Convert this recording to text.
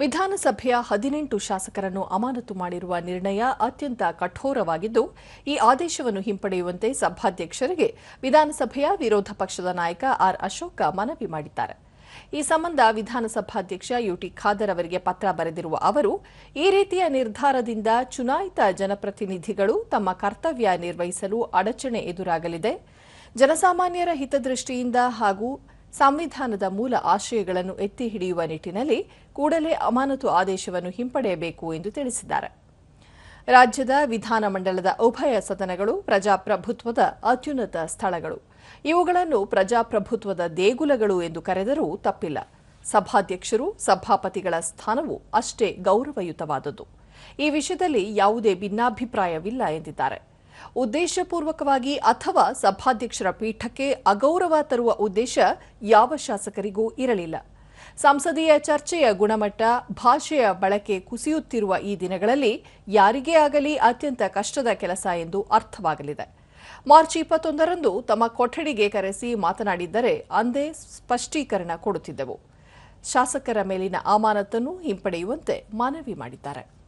ವಿಧಾನಸಭೆಯ ಹದಿನೆಂಟು ಶಾಸಕರನ್ನು ಅಮಾನತು ಮಾಡಿರುವ ನಿರ್ಣಯ ಅತ್ಯಂತ ಕಠೋರವಾಗಿದ್ದು, ಈ ಆದೇಶವನ್ನು ಹಿಂಪಡೆಯುವಂತೆ ಸಭಾಧ್ಯಕ್ಷರಿಗೆ ವಿಧಾನಸಭೆಯ ವಿರೋಧ ಪಕ್ಷದ ನಾಯಕ ಆರ್ ಅಶೋಕ ಮನವಿ ಮಾಡಿದ್ದಾರೆ. ಈ ಸಂಬಂಧ ವಿಧಾನಸಭಾಧ್ಯಕ್ಷ ಯುಟಿ ಖಾದರ್ ಅವರಿಗೆ ಪತ್ರ ಬರೆದಿರುವ ಅವರು, ಈ ರೀತಿಯ ನಿರ್ಧಾರದಿಂದ ಚುನಾಯಿತ ಜನಪ್ರತಿನಿಧಿಗಳು ತಮ್ಮ ಕರ್ತವ್ಯ ನಿರ್ವಹಿಸಲು ಅಡಚಣೆ ಎದುರಾಗಲಿದೆ. ಜನಸಾಮಾನ್ಯರ ಹಿತದೃಷ್ಟಿಯಿಂದ ಹಾಗೂ ಸಂವಿಧಾನದ ಮೂಲ ಆಶಯಗಳನ್ನು ಎತ್ತಿ ಹಿಡಿಯುವ ನಿಟ್ಟಿನಲ್ಲಿ ಕೂಡಲೇ ಅಮಾನತು ಆದೇಶವನ್ನು ಹಿಂಪಡೆಯಬೇಕು ಎಂದು ತಿಳಿಸಿದ್ದಾರೆ. ರಾಜ್ಯದ ವಿಧಾನಮಂಡಲದ ಉಭಯ ಸದನಗಳು ಪ್ರಜಾಪ್ರಭುತ್ವದ ಅತ್ಯುನ್ನತ ಸ್ಥಳಗಳು. ಇವುಗಳನ್ನು ಪ್ರಜಾಪ್ರಭುತ್ವದ ದೇಗುಲಗಳು ಎಂದು ಕರೆದರೂ ತಪ್ಪಿಲ್ಲ. ಸಭಾಧ್ಯಕ್ಷರು, ಸಭಾಪತಿಗಳ ಸ್ಥಾನವು ಅಷ್ಟೇ ಗೌರವಯುತವಾದದ್ದು. ಈ ವಿಷಯದಲ್ಲಿ ಯಾವುದೇ ಭಿನ್ನಾಭಿಪ್ರಾಯವಿಲ್ಲ ಎಂದಿದ್ದಾರೆ. ಉದ್ದೇಶಪೂರ್ವಕವಾಗಿ ಅಥವಾ ಸಭಾಧ್ಯಕ್ಷರ ಪೀಠಕ್ಕೆ ಅಗೌರವ ತರುವ ಉದ್ದೇಶ ಯಾವ ಶಾಸಕರಿಗೂ ಇರಲಿಲ್ಲ. ಸಂಸದೀಯ ಚರ್ಚೆಯ ಗುಣಮಟ್ಟ, ಭಾಷೆಯ ಬಳಕೆ ಕುಸಿಯುತ್ತಿರುವ ಈ ದಿನಗಳಲ್ಲಿ ಯಾರಿಗೇ ಆಗಲಿ ಅತ್ಯಂತ ಕಷ್ಟದ ಕೆಲಸ ಎಂದು ಅರ್ಥವಾಗಲಿದೆ. ಮಾರ್ಚ್ ಇಪ್ಪತ್ತೊಂದರಂದು ತಮ್ಮ ಕೊಠಡಿಗೆ ಕರೆಸಿ ಮಾತನಾಡಿದ್ದರೆ ಅಂದೇ ಸ್ಪಷ್ಟೀಕರಣ ಕೊಡುತ್ತಿದ್ದೆವು. ಶಾಸಕರ ಮೇಲಿನ ಅಮಾನತನ್ನು ಹಿಂಪಡೆಯುವಂತೆ ಮನವಿ ಮಾಡಿದ್ದಾರೆ.